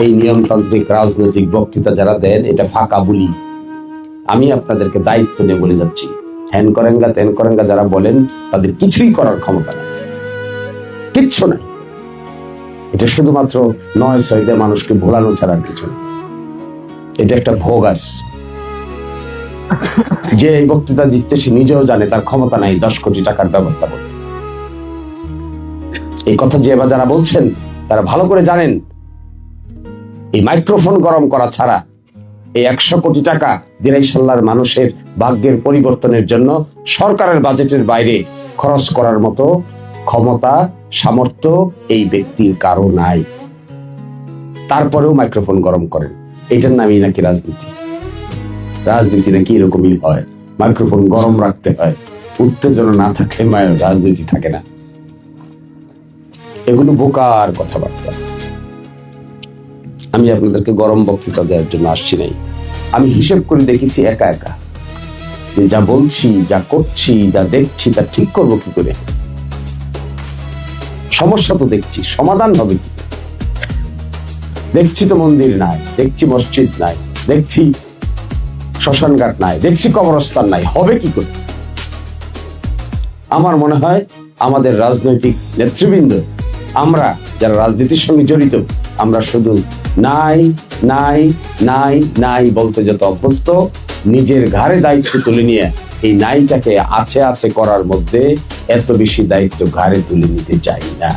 এই নিয়মতান্ত্রিক রাজনৈতিক বক্তৃতা যারা দেন, এটা ফাঁকা বুলি। আমি আপনাদেরকে দায়িত্ব নিয়ে বলে যাচ্ছি। হ্যান করেঙ্গা তেন করেঙ্গা যারা বলেন, তাদের কিছুই করার ক্ষমতা নেই। কিচ্ছু নাই। এটা শুধুমাত্র নয় ছয়তে মানুষকে ভোলানো ছাড়া আর কিছু এটা একটা ভোগাস। যে এই বক্তৃতা দিচ্ছে, সে নিজেও জানে তার ক্ষমতা নাই দশ কোটি টাকার ব্যবস্থা করতে। এই কথা যে এবার যারা বলছেন, তারা ভালো করে জানেন। এই মাইক্রোফোন গরম করা ছাড়া এই একশো কোটি টাকা দিনাইশাল্লার মানুষের ভাগ্যের পরিবর্তনের জন্য সরকারের বাজেটের বাইরে খরচ করার মতো ক্ষমতা, সামর্থ্য এই ব্যক্তির কারও নাই। তারপরেও মাইক্রোফোন গরম করেন। এটার নামই নাকি রাজনীতি। রাজনীতি নাকি এরকমই হয়। মাইক্রোফোন গরম রাখতে হয়। উত্তেজনা না থাকলে রাজনীতি থাকে না। এগুলো বোকার কথাবার্তা। আমি আপনাদেরকে গরম বক্তৃতা দেওয়ার জন্য আসছি নাই। আমি হিসেব করে দেখেছি একা একা। যে বলছি, যা করছি, যা দেখছি, তা ঠিক করব কি করে? সমস্যা তো দেখছি, সমাধান হবে কি দেখছি তো মন্দির নাই, দেখছি মসজিদ নাই, দেখছি শ্মশানঘাট নাই, দেখছি কবরস্থান নাই, হবে কি করে? আমার মনে হয় আমাদের রাজনৈতিক নেতৃবৃন্দ, আমরা যারা রাজনীতির সঙ্গে জড়িত আমরা শুধু নাই নাই নাই নাই বলতে যত অভ্যস্ত, নিজের ঘাড়ে দায়িত্ব তুলে নিয়ে এই নাইটাকে আছে আছে করার মধ্যে এত বেশি দায়িত্ব ঘাড়ে তুলে নিতে চাই না।